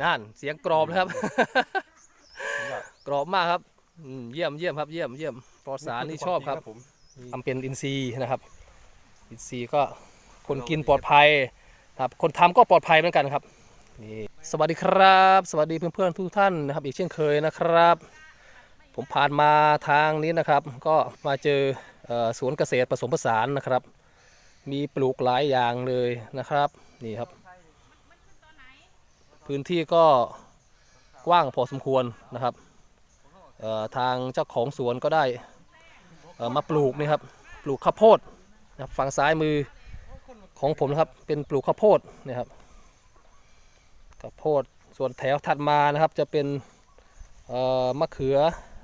นั่นเสียงกรอบเลยครับ กรอบมากครับอืมเยี่ยมเยี่ยมครับเยี่ยมเยี่ยมปลอดสารนี่ชอบครับผมทำเป็นอินทรีย์นะครับ อินทรีย์ก็คนกินปลอดภัยครับ คนทำก็ปลอดภัยเหมือนกันครับนี่สวัสดีครับ สวัสดีเพื่อนๆทุกท่านนะครับ อีกเช่นเคยนะครับ ผมผ่านมาทางนี้นะครับ ก็มาเจอเอ่อสวนเกษตรผสมผสานนะครับ มีปลูกหลายอย่างเลยนะครับ นี่ครับ พื้นที่ก็กว้างพอสมควรนะครับเอ่อทางเจ้าของสวนก็ได้เอ่อมาปลูกนี่ครับปลูกข้าวโพดนะครับฝั่งซ้ายมือของผมนะครับเป็นปลูกข้าวโพดนะครับข้าวโพดส่วนแถวถัดมานะครับจะเป็นเอ่อมะเขือ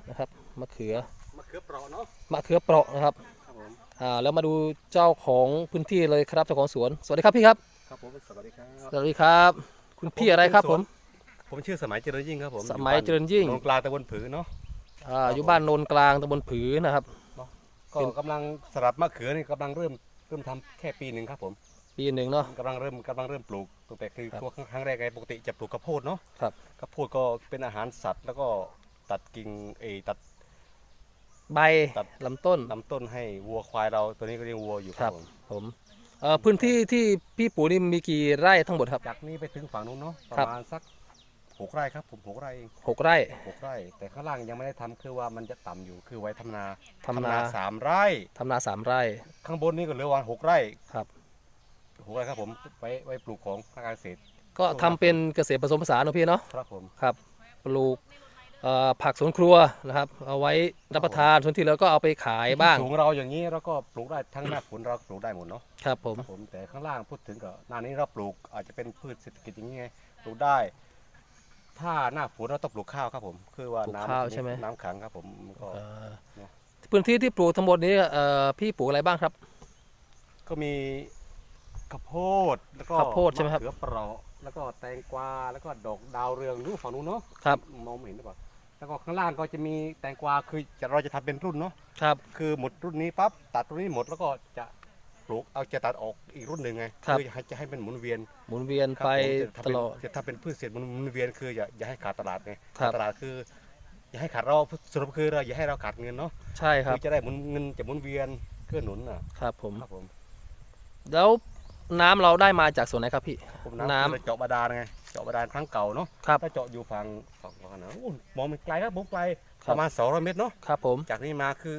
นะครับมะเขือมะเขือเปราะเนาะมะเขือเปราะนะครับครับผมอ่าแล้วมาดูเจ้าของพื้นที่เลยครับเจ้าของสวน สวัสดีครับพี่ครับครับผมสวัสดีครับสวัสดีครับ คุณพี่อะไรครับผม ผมชื่อสมัยเจริญยิ่งครับผมสมัยเจริญยิ่งตรงกลางตะบนผือเนาะอ่าอยู่บ้านโนนกลางตำบลผือนะครับก็เป็นกำลังสลับมะเขือนี่กำลังเริ่มเริ่มทำแค่ปีหนึ่งครับผมปีหนึ่งเนาะกำลังเริ่มกำลังเริ่มปลูกตั้งแต่คือครับตัวครั้งแรกไงปกติจะปลูกข้าวโพดเนาะครับข้าวโพดก็เป็นอาหารสัตว์ แล้วก็ตัดกิ่งเอยตัดใบตัดลำต้นลำต้นให้วัวควายเราตัวนี้ก็เลี้ยงวัวอยู่คครัรับบผมผม เอ่อพื้นที่ที่พี่ปู่นี่มีกี่ไร่ทั้งหมดครับ จากนี้ไปถึงฝั่งนู้นเนาะปครัระบ มาณสักหกไร่ครับ ผมหกไร่เองหกไร่ หกไร่ แต่ข้างล่างยังไม่ได้ทำคือว่ามันจะต่ำอยู่คือไว้ทำนาทำนา สามไร่ ทำนาสามไร่ข้างบนนี่ก็เหลือวันหกไร่ครับ หกไร่ครับผมไว้ไว้ปลูกของภาคการเกษตรก็ทำเป็นเกษตรผสมผสานนะพี่เนาะครับผม ครับ ปลูกเอ่อ ผักสวนครัวนะครับ เอาไว้รับประทานส่วนที่เหลือก็เอาไปขายบ้างสูงเราอย่างนี้เราก็ปลูกได้ทั้งหน้าฝนเราก็ปลูกได้หมดเนาะครับผมครับผมแต่ข้างล่างพูดถึงก็หน้านี้เราปลูกอาจจะเป็นพืชเศรษฐกิจอย่างนี้ไงปลูกได้ ถ้าหน้าฝนเราต้องปลูกข้าวครับผม คือว่าน้ำน้ำขังครับผมมันก็เอ่อเนอะพื้นที่ที่ปลูกทั้งหมดนี้เอ่อพี่ปลูกอะไรบ้างครับ ก็มีข้าวโพดแล้วก็ข้าวโพดใช่ไหมครับะเขือเปราะแล้วก็แตงกวาแล้วก็ดอกดาวเรืองนู้นฝั่งนู้นเนาะครับมองไม่เห็นหรือเปล่า แล้วก็ข้างล่างก็จะมีแตงกวาคือจะเราจะทำเป็นรุ่นเนาะครับ คือหมดรุ่นนี้ปั๊บตัดรุ่นนี้หมดแล้วก็จะปลูกเอาจะตัดออกอีกรุ่นหนึ่งไงครับอให้จะให้มันหมุนเวียนหมุนเวียนครับไปผมจะทำตเป็นลอด จะทำเป็นพืชเศรษฐหมุนเวียนคืออย่าอย่าให้ขาดตลาดไงครับขาดตลาดคือ อย่าให้ขาดเราสรุปคือเราอย่าให้เราขาดเงินเนาะใช่ครับคือจะได้หมุนเงินจะหมุนเวียนเกื้อหนุนอะครับผม ครับผม แล้ว น้ำเราได้มาจากส่วนไหนครับพี่ ผมน้ำน้ำ คือเราเจาะบาดาลไง เจาะบาดาลครั้งเก่าเนาะ ครับ ถ้าเจาะอยู่ฝั่งฝั่งฝั่งไหนโอ้มองมันไกลครับผมไกล คปรับ ระมาณ200เมตรเนาะ ครับผมจากนี้มาคือ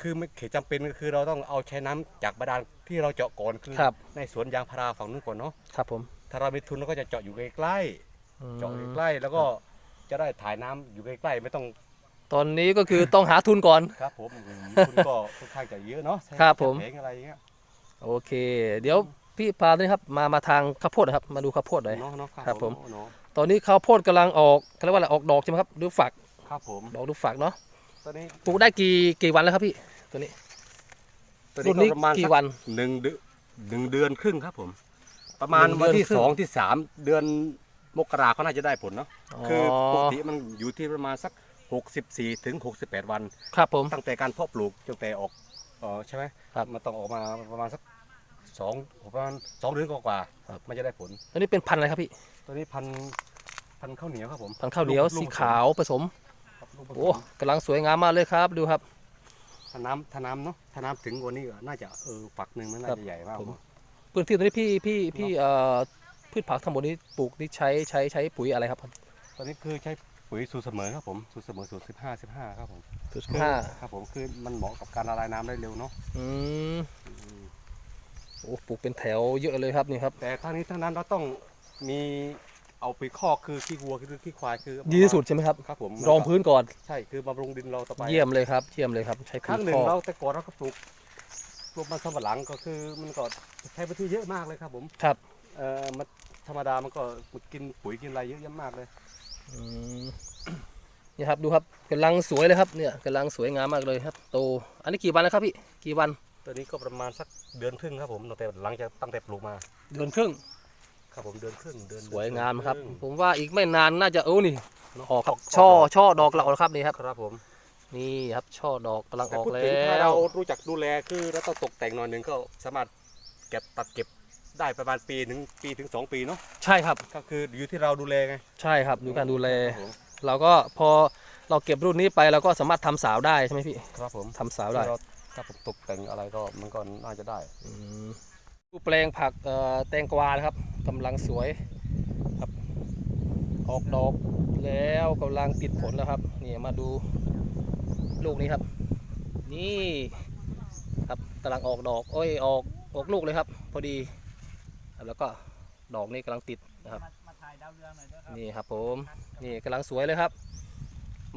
คือไม่เขตจำเป็นก็คือเราต้องเอาใช้น้ำจากบาดาลที่เราเจาะก่อนคือครับในสวนยางพาราฝั่งนู้นก่อนเนาะ ครับผมถ้าเรามีทุนเราก็จะเจาะอยู่ใกล้ๆอืมเจาะใกล้ๆแล้วก็จะได้ถ่ายน้ำอยู่ใกล้ๆไม่ต้อง ตอนนี้ก็คือต้องหาทุนก่อน ครับผมอืมทุนก็ค่อนข้างจะเยอะเนาะใช้ครับผม แผงอะไรอย่างเงี้ย โอเค เดี๋ยวพี่พาด้วยครับมามาทางข้าวโพดนะครับ มาดูข้าวโพดหน่อย เนาะเนาะครับผม เนาะตอนนี้ข้าวโพดกำลังออกเขาเรียกว่าอะไรออกดอกใช่ไหมครับหรือฝักครับผม ดอกหรือฝักเนาะตอนนี้ปลูกได้กี่กี่วันแล้วครับพี่ตัวนี้ตอนรุ่นี้นนี้ก็ประมาณกี่สักวัน หนึ่งเดือนหนึ่งเดือนครึ่งครับผม ประมาณหนึ่งวันเดือนที่ครึ่ง สองที่สามเดือนมกราก็น่าจะได้ผลเนาะอ๋อคือปกติมันอยู่ที่ประมาณสัก 64ถึง68 วัน ครับผม ตั้งแต่การเพาะปลูกจนแต่ออกเออใช่ไหมครับ มันต้องออกมาประมาณสัก สองประมาณสองเดือนกว่าๆครับมันจะได้ผลตัวนี้เป็นพันธุ์อะไรครับพี่ ตัวนี้พันพันข้าวเหนียวครับผมพันธุ์ข้าวเหนียวลูกสีผสมขาวผสม ครับลูกผสมโอ้กำลังสวยงามมากเลยครับ ดูครับ ถ้าน้ำถ้าน้ำเนาะถ้าน้ำถึงกว่านี้ก็น่าจะเออฝักหนึ่งมันน่าครับจะใหญ่มากผม พื้นที่ตรงนี้พี่พี่พี่เอ่อพืชผักทั้งหมดนี้ปลูกนี่ใช้ใช้ใช้ปุ๋ยอะไรครับตอนนี้คือใช้ปุ๋ยสูตรเสมอครับผมสูตรเสมอสูตรสิบห้าสิบห้าครับผมสูตรห้าครับผมคือมันเหมาะกับการละลายน้ำได้เร็วเนาะอืม โอ้ปลูกเป็นแถวเยอะเลยครับนี่ครับ แต่ทั้งนี้ทั้งนั้นเราต้องมีเอาไปคอกคือขี้วัวคือขี้ควายคือดีที่สุดใช่ไหมครับครับผมรองพื้นก่อนใช่คือบำรุงดินเราต่อไปเยี่ยมเลยครับเยี่ยมเลยครับใช้คพื้รั้นงหนึ่คงอกเราแต่ก่อนเราก็ปลูกปลูกมันสำปะหลังก็คือมันก็ใช้พื้นที่เยอะมากเลยครับผมครับเอ่อมันธรรมดามันก็กินปุ๋ยกินอะไรเยอะแยะมากเลยอืมนี่ครับดูครับกำลังสวยเลยครับเนี่ยกำลังสวยงามมากเลยครับ โตอันนี้กี่วันแล้วครับพี่กี่วัน ตัวนี้ก็ประมาณสักเดือนครึ่งครับผมตั้งแต่หลังจากตั้งแต่ปลูกมา เดือนครึ่ง ครับผมเดือนครึ่งเดือนสวยงามครับเดือนงผมว่าอีกไม่นานน่าจะเออนี่เนอะออกครับกช่อดกช่อดอกเราแล้วครับนี่ครับครับผมนี่ครับช่อดอกกำลังแต่ออกพูดแล้ถึงถ้าเราวรู้จักดูแลคือเราต้องตกแต่งหน่อยหนึ่งก็สามารถเก็บตัดเก็บได้ประมาณปีถึงปีถึงสองปีเนาะใช่ครับก็คืออยู่ที่เราดูแลไงใช่ครับดูการดูแลครับผมเราก็พอเราเก็บรุ่นนี้ไปเราก็สามารถทำสาวได้ใช่ไหมพี่ครับผมทำสาวได้เรา ถ้าผมตกแต่งอะไรก็มันก็น่าจะได้อืมดูแปลงผักเอ่อแตงกวานะครับกำลังสวยครับ ออกดอกแล้วกำลังติดผลแล้วครับนี่มาดูลูกนี้ครับ นี่ครับกำลังออกดอกโอ้ยออกออกลูกเลยครับ พอดีครับแล้วก็ดอกนี้กำลังติดนะครับมาถ่ายดาวเรืองหน่อยด้วยครับนี่ครับผมนี่กำลังสวยเลยครับ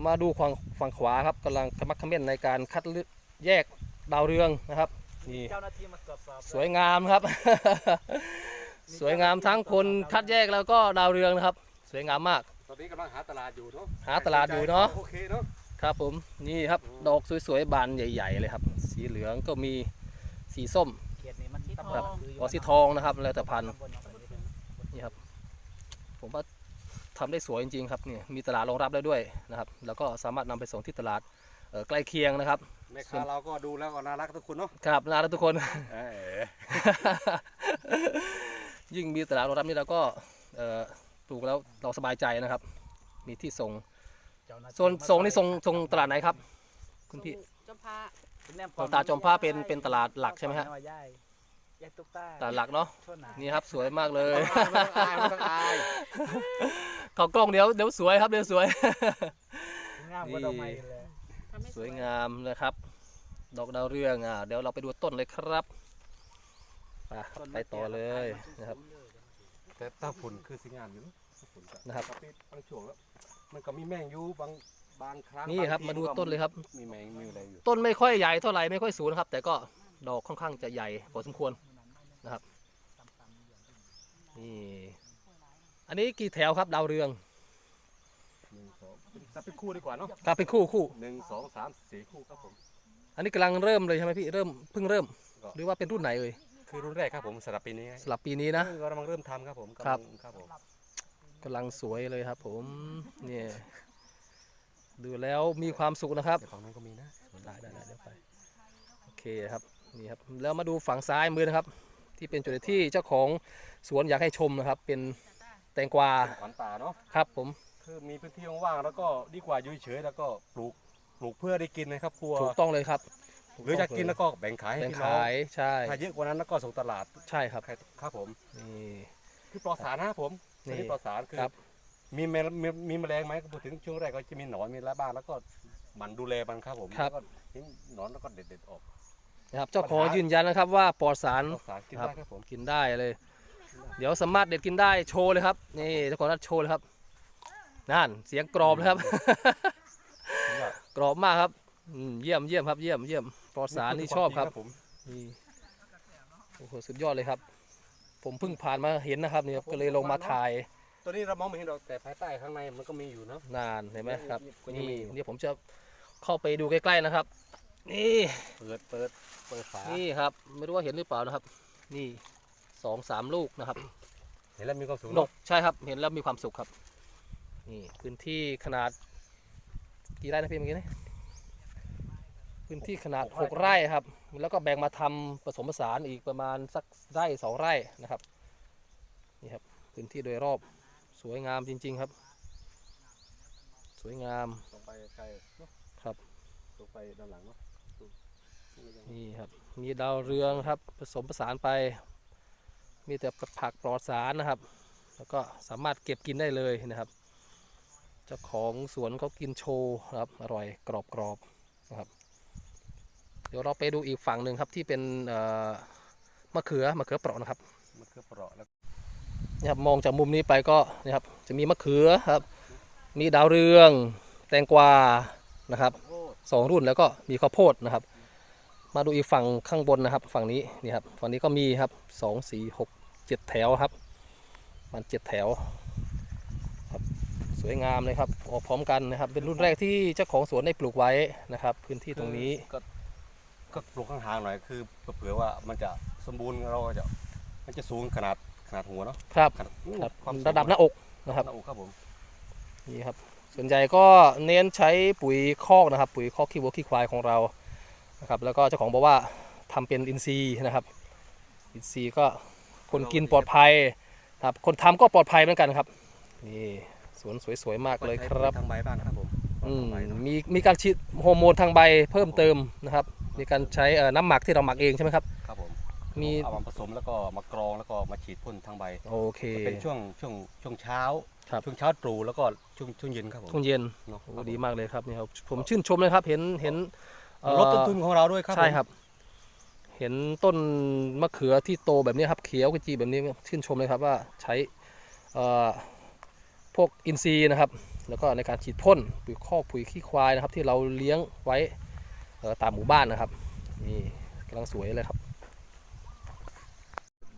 มาดูฝั่งฝั่งขวาครับกำลังขมักเขม้นในการคัดเลือก แยกดาวเรืองนะครับนี่เจ้าหน้าที่มาตรวจสอบสวยงามครับ สวยงามทั้งคนคัดแยกแล้วก็ดาวเรืองนะครับ สวยงามมาก ตอนนี้กำลังหาตลาดอยู่เนาะหาตลาดอยู่เนาะโอเคเนาะครับผมนี่ครับดอกสวยๆบานใหญ่ ๆ เลยครับ สีเหลืองก็มีสีส้มเขตนี้มันสีทองครับออสีทองนะครับ แล้วแต่พันธุ์ตำบลของมันนี่เป็นนี่ครับ ผมว่าทำได้สวยจริงๆครับนี่มีตลาดรองรับได้ด้วยนะครับ แล้วก็สามารถนำไปส่งที่ตลาดเอ่อ ใกล้เคียงนะครับแม่ค้าเราก็ดูแล้วก็น่ารักทุกคนเนาะครับนะทุกคนเออยิ่งมีตลาดรองรับนี่เราก็เอ่อปลูกแล้วเราสบายใจนะครับ มีที่ส่งเจ้าหาที่ส่วนส่งนี่ส่งส่งตลาดไหนครับ คุณพี่จอมพระคุณแนมตลาดจอมพระเป็นเป็นตลาดหลักใช่ไหมฮะยายยายตุ๊กตาตลาดหลักเนาะโทษนะนี่ครับสวยมากเลยไม่ต้องอายไม่ต้องอายเขากล้องเดี๋ยวเดี๋ยวสวยครับเดี๋ยวสวยงามกว่าดอกไม้เลย ทำให้สวยงามนะครับ ดอกดาวเรืองอะเดี๋ยวเราไปดูต้นเลยครับไปไปต่อเลยนะครับ แต่ตาฝุ่นคือสิ่งงามอยู่เนอะตาฝุ่นก็นะครับก็ปิดบางช่วงแล้วมันก็มีแมงอยู่บางบางครั้งนี่ครับางทีมาดูก็ต้นเลยครับมีแมงมีอะไรอยู่ต้นไม่ค่อยใหญ่เท่าไหร่ไม่ค่อยสูงนะครับ แต่ก็ดอกค่อนข้างจะใหญ่พอสมควรนะครับนี่อันนี้กี่แถวครับดาวเรืองหนึ่งสอง จับเป็นคู่ดีกว่าเนาะครับเป็นคู่คู่หนึ่งสองสามสี่คู่ครับผม อันนี้กำลังเริ่มเลยใช่ไหมพี่เริ่มเพิ่งเริ่มก็หรือว่าเป็นรุ่นไหนเอ่ยคือรุ่นแรกครับผมสำหรับปีนี้ไงสลับปีนี้นะเพิ่งกำลังเริ่มทำครับผมครับกำลังครับผมกำลังสวยเลยครับ ผมเนี่ยดูแล้วมีความสุขนะครับแต่ฝั่งนั้นก็มีนะสวนได้ได้ได้เดี๋ยวไปโอเคครับนี่ครับแล้วมาดูฝั่งซ้ายมือนะครับ ที่เป็นจุดที่เจ้าของสวนอยากให้ชมนะครับ เป็นแตงกวาเป็นขวัญตาเนาะครับผม คือมีพื้นที่ว่างๆแล้วก็ดีกว่าอยู่เฉยๆแล้วก็ปลูกปลูกเพื่อได้กินนะครับครัวถูกต้องเลยครับหรือจะกินแล้วก็แบ่งขายให้แบ่งพี่น้องขายใช่ถ้าเยอะกว่านั้นแล้วก็ส่งตลาดใช่ครับใครครับผมนี่คือปลอดสารนะครับผมนี่ชนิดปลอดสารคือครับมีแมลมีมีแมลงไหมก็พูดถึงช่วงแรกก็จะมีหนอนมีอะไรบ้างแล้วก็หมันดูแลมันครับผมครับแล้วก็ทิ้งหนอนแล้วก็เด็ดๆออกนะครับเจ้าของยืนยันนะครับว่าปลอดสารปลอดสารกินครับได้ครับผมกินได้เลย เดี๋ยวสามารถเด็ดกินได้โชว์เลยครับนี่เจ้าของนัดโชว์เลยครับ นั่นเสียงกรอบเลยครับผมว่ากรอบมากครับอืมเยี่ยมเยี่ยมครับเยี่ยมเยี่ยมปลอดสารนี่ชอบครับผมนี่โอ้โหสุดยอดเลยครับ ผมเพิ่งผ่านมาเห็นนะครับเนี่ยก็เลยลงมาถ่าย ตัวนี้เรามองไม่เห็นหรอกแต่ภายใต้ข้างในมันก็มีอยู่เนาะนานเห็นไหมครับก็ยังนี่มีอยู่นี่ผมจะเข้าไปดูใกล้ๆนะครับ นี่เปิดเปิดเปิดฝานี่ครับ ไม่รู้ว่าเห็นหรือเปล่านะครับ นี่สองสามลูกนะครับ เห็นแล้วมีความสุขดเนาะกใช่ครับ เห็นแล้วมีความสุขครับ นี่พื้นที่ขนาดกี่ไร่นะพี่เมื่อกี้นี่พื้นที่ขนาดหกไร่ครับ แล้วก็แบ่งมาทำผสมผสานอีกประมาณสักไร่สองไร่นะครับนี่ครับพื้นที่โดยรอบสวยงามจริง ๆครับ สวยงามลงไปไกลเนาะครับลงไปด้านหลังเนาะนี่ยังนี่ครับมีดาวเรืองครับผสมผสานไป มีแต่ผักปลอดสารนะครับ แล้วก็สามารถเก็บกินได้เลยนะครับ เจ้าของสวนเขากินโชว์นะครับอร่อยกรอบกรอบๆนะครับ เดี๋ยวเราไปดูอีกฝั่งหนึ่งครับที่เป็นเอ่อมะเขือมะเขือเปราะนะครับมันคือเปราะแล้วนี่ครับมองจากมุมนี้ไปก็นี่ครับจะมีมะเขือครับ มีดาวเรือง แตงกวานะครับโอ้สองรุ่นแล้วก็มีข้าวโพดนะครับ มาดูอีกฝั่งข้างบนนะครับ ฝั่งนี้นี่ครับฝั่งนี้ก็มีครับสองสี่หกเจ็ดแถวครับ มันเจ็ดแถวครับ สวยงามเลยครับออกพร้อมกันนะครับ เป็นรุ่นแรกที่เจ้าของสวนได้ปลูกไว้นะครับ พื้นที่ตรงนี้ก็ก็ปลูกข้างๆหน่อยคือเผื่อว่ามันจะสมบูรณ์เราก็จะมันจะสูงขนาดขนาดหัวเนาะครับขนาดครับความสูงระดับหน้าอกนะครับหน้าอกครับผมนี่ครับส่วนใหญ่ก็เน้นใช้ปุ๋ยคอกนะครับ ปุ๋ยคอกขี้วัวขี้ควายของเรานะครับ แล้วก็เจ้าของบอกว่าทำเป็นอินทรีย์นะครับ อินทรีย์ก็คคนกินปลอดภัยครับคนทำก็ปลอดภัยเหมือนกันครับนี่ สวนสวยๆมากเลยครับทางใบบ้างครับผมอืมทางใบเนอะมีมีการฉีดฮอร์โมนทางใบเพิ่มเติมนะครับ มีการใช้เอ่อน้ำหมักที่เราหมักเองใช่ไหมครับครับผมมีเอามาผสมแล้วก็มากรองแล้วก็มาฉีดพ่นทางใบโอเคเป็นช่วงช่วงช่วงเช้าครับช่วงเช้าตรู่แล้วก็ช่วงช่วงเย็นครับผมช่วงเย็นเนาะโอ้ดีมากเลยครับนี่ครับผมชื่นชมเลยครับเห็นเห็นเอ่อลดต้นทุนของเราด้วยครับใช่ผมครับ เห็นต้นมะเขือที่โตแบบนี้ครับเขียวกระจีแบบนี้ชื่นชมเลยครับว่าใช้เอ่อ พวกอินทรีย์นะครับ แล้วก็ในการฉีดพ่นปุ๋ยคอกปุ๋ยขี้ควายนะครับ ที่เราเลี้ยงไว้ตามหมู่บ้านนะครับนี่กำลังสวยเลยครับ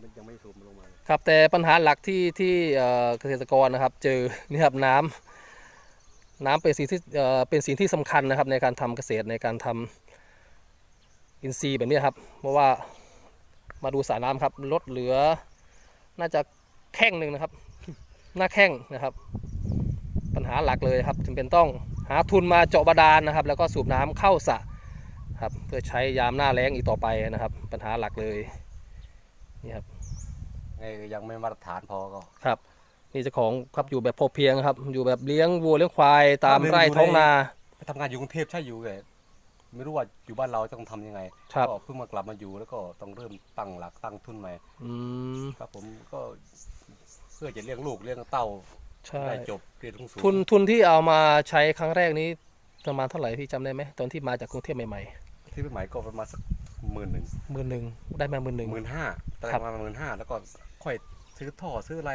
มันยังไม่สูบลงมาครับแต่ปัญหาหลักที่ที่เกษตรกรนะครับ เจอนี่ครับน้ำน้ำเป็นสิ่งที่เป็นสิ่งที่สำคัญนะครับ ในการทำเกษตรในการทำอินทรีย์แบบนี้ครับเพราะว่ามาดูสระน้ำครับลดเหลือน่าจะแข้งหนึ่งนะครับ หน้าแข้งนะครับ ปัญหาหลักเลยครับจำเป็นต้องหาทุนมาเจาะบาดาลนะครับ แล้วก็สูบน้ำเข้าสระครับเพื่อใช้ยามหน้าแล้งอีกต่อไปนะครับ ปัญหาหลักเลยนี่ครับไงยังไม่มาตรฐานพอก็ครับ นี่เจ้าของครับอยู่แบบพอเพียงครับ อยู่แบบเลี้ยงวัวเลี้ยงควายตามครับไร่อยู่ในท้องนาไปทำงานอยู่กรุงเทพใช่อยู่เลยไม่รู้ว่าอยู่บ้านเราต้องทำยังไงครับก็เพิ่งมากลับมาอยู่แล้วก็ต้องเริ่มตั้งหลักตั้งทุนใหม่อืมครับผมก็ เพื่อจะเลี้ยงลูกเลี้ยงเต้าใช่ได้จบเรียนสูงๆทุนทุนที่เอามาใช้ครั้งแรกนี้ประมาณเท่าไหร่พี่จำได้ไหมตอนที่มาจากกรุงเทพใหม่ที่เป็นหมายก็ประมาณสักหมื่นหนึ่งๆหมื่นหนึ่งได้มาหมื่นหนึ่งหมื่นห้าตอนแรครักบมาหมื่นห้าแล้วก็ค่อยซื้อท่อซื้ออะไร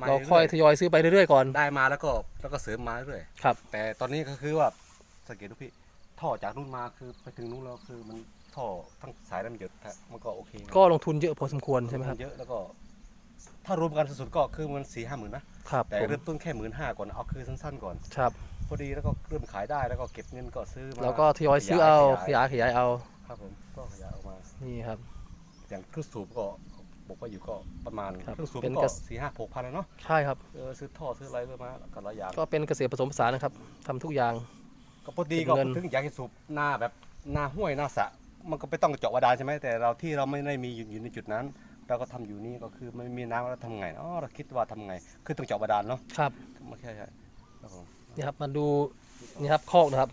มเราค่อยทยอยซื้อไปเรื่อยๆก่อนได้มาแล้วก็แล้วก็เสริมมาเรื่อยครับ แต่ตอนนี้ก็คือว่าสังเกตดูพี่ท่อจากนู่นมาคือไปถึงนู่นแล้วคือมันท่อทั้งสายน้ำหยดฮะมันก็โอเคนะก็ลงทุนเยอะพอสมควรใช่ไหมครับเยอะแล้วก็ ถ้ารวมกันสุดๆก็คือมันสี่ห้าหมื่นนะ ครับแต่ผมเริ่มต้นแค่หมื่นห้าก่อนเอาคือสั้นๆก่อน ครับ พอดีแล้วก็เริ่มขายได้แล้วก็เก็บเงินก็ซื้อมา แล้วก็ทยอยซื้อเอาขยายขยายเอา ครับผมก็ขยายออกมา นี่ครับ อย่างเครื่องสูบก็บอกว่าอยู่ก็ประมาณครับเครื่องสูบเป็นก็กระ สี่ห้าหกพันแล้วเนาะใช่ครับ เออซื้อท่อซื้ออะไรเรื่อยมาก็หลายอย่างก็เป็นเกษตรผสมผสานนะครับทำทุกอย่าง ก็พอดีก็เงิน ถึงอยากจะสูบหน้าแบบหน้าห้วยหน้าสระมันก็ไม่ต้องเจาะบาดาลใช่ไหมแต่เราที่เราไม่ได้มีอยู่อยู่ในจุดนั้น เราก็ทำอยู่นี่ก็คือไม่มีน้ำเราทำไงอ๋อเราคิดว่าทำไง คือต้องเจาะบาดาลเนาะครับไม่ใช่ใช่ครับผมนี่ครับมาดูนี่ครับคอกนะครับ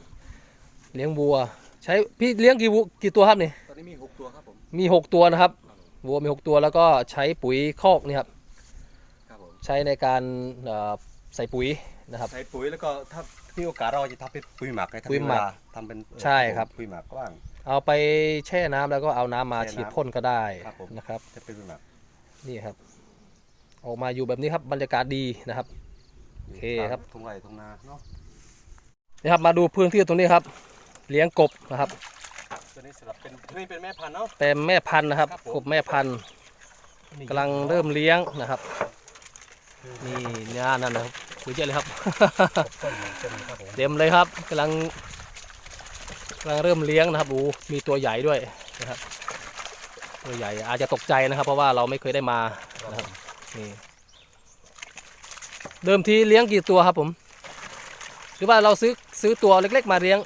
เลี้ยงวัว ใช้พี่เลี้ยงกี่วัวกี่ตัวครับนี่ตอนนี้มีหกตัวครับผมมี6ตัวนะครับวัวมี6ตัวแล้วก็ใช้ปุ๋ยคอกนี่ครับครับผมใช้ในการเอ่อใส่ปุ๋ยนะครับใส่ปุ๋ยแล้วก็ถ้ามีโอกาสเราจะทำเป็นปุ๋ยหมักไงถ้าปุ๋ยหมักเวลาทำเป็นเอ่อใช่ครับปุ๋ยหมักก็ว่าง เอาไปแช่น้ำแล้วก็เอาน้ำมาแช่น้ำฉีดพ่นก็ได้ครับผม นะครับ จะเป็นปุ๋ยหมักนี่ครับ ออกมาอยู่แบบนี้ครับบรรยากาศดีนะครับ โอเคครับ ทุ่งไร่ทุ่งนาเนาะนี่ครับมาดูพื้นที่ตรงนี้ครับ เลี้ยงกบนะครับ ตัวนี้สำหรับเป็นนี่เป็นแม่พันธุ์เนาะแต่แม่พันธุ์นะครับครับผม กบแม่พันธุ์กำลังเริ่มเลี้ยงนะครับ นี่เนี่ยนั่นนะครับคุยเยอะเลยครับ ต้นต้นครับผมเต็มเลยครับกำลัง กำลังเริ่มเลี้ยงนะครับโอ้มีตัวใหญ่ด้วยนะครับตัวใหญ่อาจจะตกใจนะครับ เพราะว่าเราไม่เคยได้มานะครับนี่เดิมทีเลี้ยงกี่ตัวครับผม หรือว่าเราซื้อซื้อตัวเล็ก ๆ มาเลี้ยง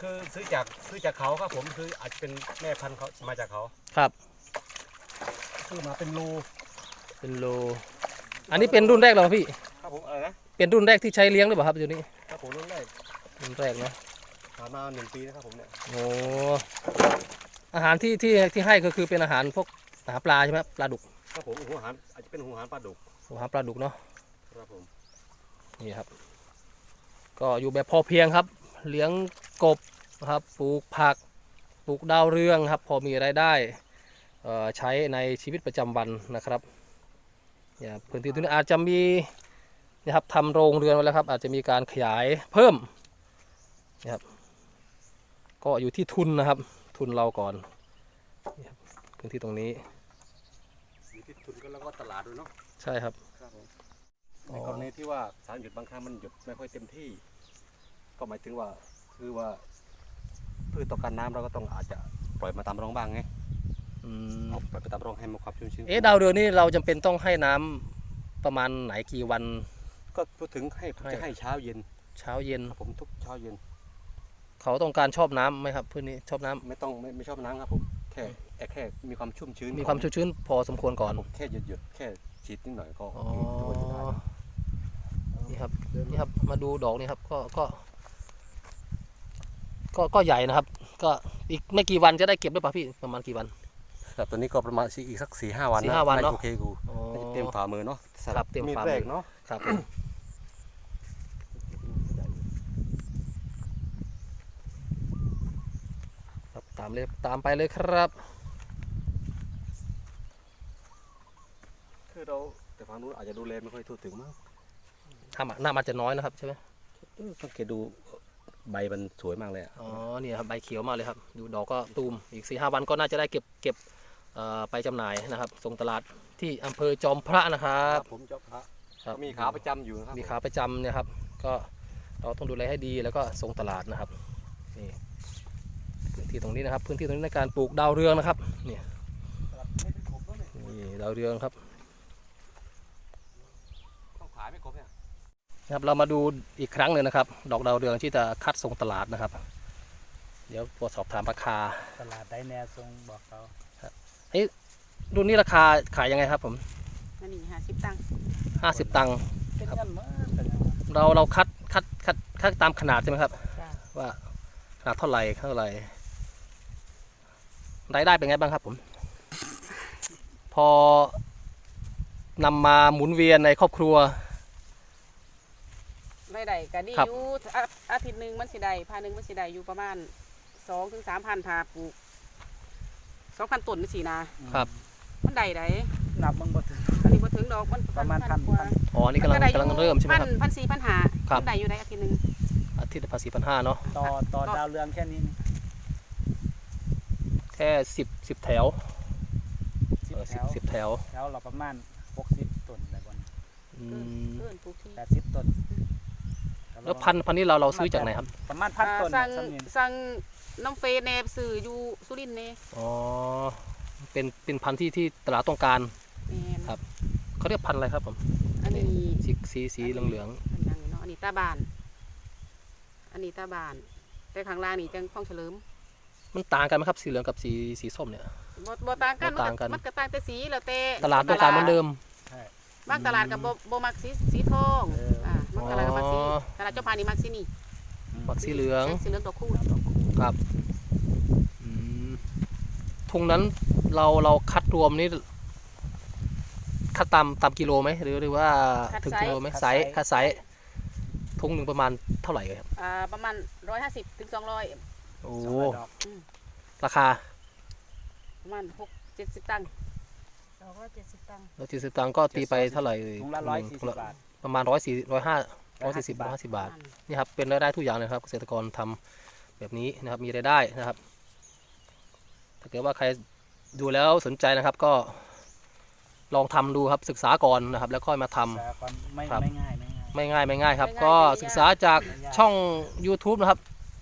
คือซื้อจากซื้อจากเขาครับผมคืออาจจะเป็นแม่พันธุ์เขามาจากเขาครับซื้อมาเป็นโลเป็นโล อันนี้เป็นรุ่นแรกเหรอพี่ ครับผมอะไรนะเป็นรุ่นแรกที่ใช้เลี้ยงหรือเปล่าครับตัวนี้ครับผมรุ่นแรกรุ่นแรกเนาะ ผ่านมาหนึ่งปีนะครับผมเนี่ยโอ้อาหารที่ที่ที่ให้ก็คือเป็นอาหารพวกอาหารปลาใช่ไหมครับปลาดุกครับผมหัวหันอาจจะเป็นหัวหันปลาดุกอาหารปลาดุกเนาะครับผมนี่ครับ ก็อยู่แบบพอเพียงครับ เลี้ยงกบนะครับปลูกผักปลูกดาวเรืองครับ พอมีรายได้เอ่อใช้ในชีวิตประจำวันนะครับเนี่ยพื้นที่ตรงนี้อาจจะมีนะครับทำโรงเรือนไว้แล้วครับ อาจจะมีการขยายเพิ่มนะครับ ก็อยู่ที่ทุนนะครับ ทุนเราก่อนนี่ครับพื้นที่ตรงนี้อยู่ที่ทุนก็แล้วก็ตลาดด้วยเนาะใช่ครับครับผมอ๋ในอกรณีที่ว่าสารหยุดบางครั้งมันหยุดไม่ค่อยเต็มที่ ก็หมายถึงว่าคือว่าพืชต้องการน้ำเราก็ต้องอาจจะปล่อยมาตามร่องบ้างไงอืมเอาปล่อยไปตามร่องให้มันความชุ่มชื้นเอ๊ะดาวเรืองนี่เราจำเป็นต้องให้น้ำประมาณไหนกี่วัน ก็พูดถึงให้ผมให้จะให้เช้าเย็น เช้าเย็นครับผมทุกเช้าเย็น เขาต้องการชอบน้ำไหมครับพื้นนี้ชอบน้ำไม่ต้องไม่ไม่ชอบน้ำครับผมอแค่แค่แค่มีความชุ่มชื้นมีความชื้นๆพอสมควรก่อน ผมแค่หยุดหยุดๆแค่ฉีดนิดหน่อยก็อ๋อถือว่าจะได้นี่ครับนี่ครับมาดูดอกนี่ครับก็ก็ ก็ก็ใหญ่นะครับ ก็อีกไม่กี่วันจะได้เก็บด้วยป่ะพี่ประมาณกี่วันครับตัวนี้ก็ประมาณอีกสักสี่ห้าวันสี่ห้าวันเนอะ โอเคกูอ๋อน่าจะเต็มฝ่ามือเนาะครับเต็มฝ่ามือ แรกเนาะครับครัามเลยตามไปเลยครับ คือเราแต่ฝั่งนู้นอาจจะดูแลไม่ค่อยทั่วถึงมั้งถ้ามาหน้ามันจะน้อยนะครับใช่ไหมเออสังเกตดูใบมันสวยมากเลยอะอ๋อนี่ครับใบเขียวมากเลยครับดูดอกก็ตูมอีกสี่ห้าวันก็น่าจะได้เก็บเก็บเอ่อไปจำหน่ายนะครับส่งตลาดที่อำเภอจอมพระนะครับผมจบครับครับมีขาประจำอยู่นะครับมีขาประจำเนี่ยครับ ก็เราต้องดูแลให้ดีแล้วก็ส่งตลาดนะครับนี่ พื้นที่ตรงนี้นะครับ พื้นที่ตรงนี้ในการปลูกดาวเรืองนะครับนี่นี่ดาวเรืองครับต้องขายไม่ครบเนี่ยนะครับเรามาดูอีกครั้งหนึ่งนะครับ ดอกดาวเรืองที่จะคัดส่งตลาดนะครับ เดี๋ยวตรวจสอบถามราคาตลาดได้แนวทรงบอกเขารุ่นนี้ราคาขายยังไงครับผมอันนี้ห้าสิบตังค์50ตังค์เป็นครับเงินมากแต่ยังว่าเราเราคัดคัดคัดคัดตามขนาดใช่ไหมครับจ้าว่าขนาดเท่าไหร่เท่าไหร่ รายได้เป็นไงบ้างครับผม พอนำมาหมุนเวียนในครอบครัวได้ได้ก็ดีครับ อยู่อาอาทิตย์หนึ่งมันสิได้พันหนึ่งมันสิได้อยู่ประมาณสองถึงสามพันถ้าปลูกสองพันต้นนี่สินะครับ มันได้ได้นับมึงบ่ถึง อันนี้บ่ถึงดอกมันประมาณพัน กว่าพันอ๋อนี่กำลังนได้กำลังเริ่มใช่ไหมครับพันพันสี่พันห้าครับ มันได้อยู่ได้อาทิตย์หนึ่งอาทิตย์ละภาษีพันห้าเนาะ ต่อต่อดาวเรืองแค่นี้นี่ แค่สิบสิบแถวสิบเออแถสิบวสิบแถวแถวเราประมาณหกสิบต้นได้บ่อืเกินมเกินปลูกที่แปดสิบต้นแล้วพันธุ์พันธุ์นี้เราเราซื้อจากไหนครับ ประมาณพันอ่าต้นสั่งสำเนียงสั่งน้ำเฟซเนบสื่ออยู่สุรินทร์เนอ๋อเป็นเป็นพันธุ์ที่ที่ตลาดต้องการแม่นครับเขาเรียกพันธุ์อะไรครับผมอันนี้สีสีสีเหลืองเหลืองอันนั้นเนาะอันนี้ตาบาน อันนี้ตาบาน แต่ข้างล่างนี่จังข้องเฉลิมๆ มันต่างกันไหมครับสีเหลืองกับสีสีส้มเนี่ย บ่บ่ต่างกันบ่ต่างกัน มันก็ต่างแต่สีแล้วแต่ตลาดต้องการเหมือนเดิม บางตลาดกับบ่บ่มักสีสีทองอ่าบางตลาดก็มักสีอ๋อ ตลาดเจ้าพานี่มักสีนี่ฝักสีเหลือง สีเหลืองตัวคู่ครับอืมทุงนั้นเราเราคัดรวมนี่คัดตามตามกิโลไหมหรือหรือว่าถึงกิโลไหมไซส์คัดไซส์ทุงหนึ่งประมาณเท่าไหร่ครับอ่าประมาณ150ถึง200 โอ้สองร้อยดอกราคาประมาณ6 70ตังค์270ตังค์แล้วจีสิบตังค์ก็ตีไปเท่าไหร่เอ่ยถุงละร้อยสี่ถุสิงบละบาท ประมาณร้อยสี่ร้อยห้าร้อยสี่สิบร้อยห้าสิบบาท นี่ครับเป็นรายได้ทุกอย่างเลยครับเกษตรกรทำแบบนี้นะครับมีรายได้นะครับ ถ้าเกิดว่าใครดูแล้วสนใจนะครับก็ลองทำดูครับศึกษาก่อนนะครับ แล้วค่อยมาทำ แต่ก่อนไม่ครับ ไม่ง่ายไม่ง่าย ไม่ง่ายไม่ง่ายครับไม่ง่ายก็ไม่ยากศึกษาจากช่อง YouTube นะครับ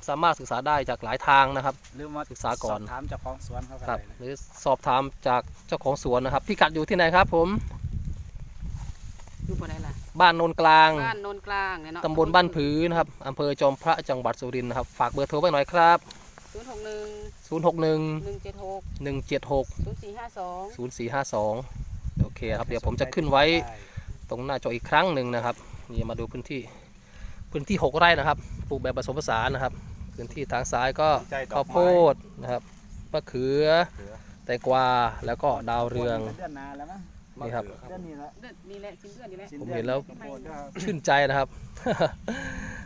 สามารถศึกษาได้จากหลายทางนะครับ หรือมาศึกษาก่อนสบถามเจ้าของสวนเขาก็ครับได้เลยหรือสอบถามจากเจ้าของสวนนะครับพี่กัดอยู่ที่ไหนครับผม อยู่บ่ได้ล่ะบ้านโนนกลาง บ้านโนนกลางเนี่ยเนาะตำบลบ้านผือนะครับอำเภอจอมพระจังหวัดสุรินทร์นะครับ ฝากเบอร์โทรไว้หน่อยครับ061 061 176 176 0452 0452 โอเคครับ เดี๋ยวผมจะขึ้นไว้ตรงหน้าจออีกครั้งหนึ่งนะครับ นี่มาดูพื้นที่ พื้นที่ 6 ไร่นะครับ ปลูกแบบผสมผสานนะครับ พื้นที่ทางซ้ายก็ใจดอกไม้ข้าวโพดนะครับมะเขือเขือแตงกวาแล้วก็ดาวเรืองเดือนหนาแล้วมั้งนี่ครับเดือนนี้ละเดือนนี่แหละสิ้นเดือนนี่แหละสิ้ผมดือเห็นแล้วข้าวโพดก็ชื่นใจนะครับ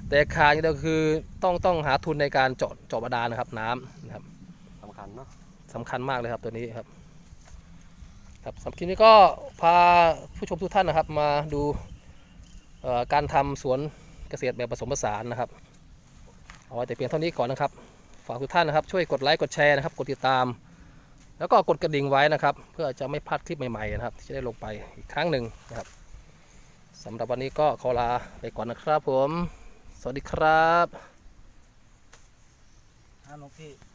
แต่ขาดอย่างเดียวคือต้องต้องหาทุนในการเจาะเจาะบาดาลนะครับน้ำนะครับสำคัญเนาะสำคัญมากเลยครับตัวนี้ครับ ครับสำหรับคลิปนี้ก็พาผู้ชมทุกท่านนะครับ มาดูเอ่อการทำสวนเกษตรแบบผสมผสานนะครับ เอาไว้แต่เพียงเท่านี้ก่อนนะครับ ฝากทุกท่านนะครับ ช่วยกดไลค์กดแชร์นะครับ กดติดตาม แล้วก็กดกระดิ่งไว้นะครับ เพื่อจะไม่พลาดคลิปใหม่ๆนะครับ ที่จะได้ลงไปอีกครั้งหนึ่งนะครับสำหรับวันนี้ก็ขอลาไปก่อนนะครับผม สวัสดีครับฮัลโหลพี่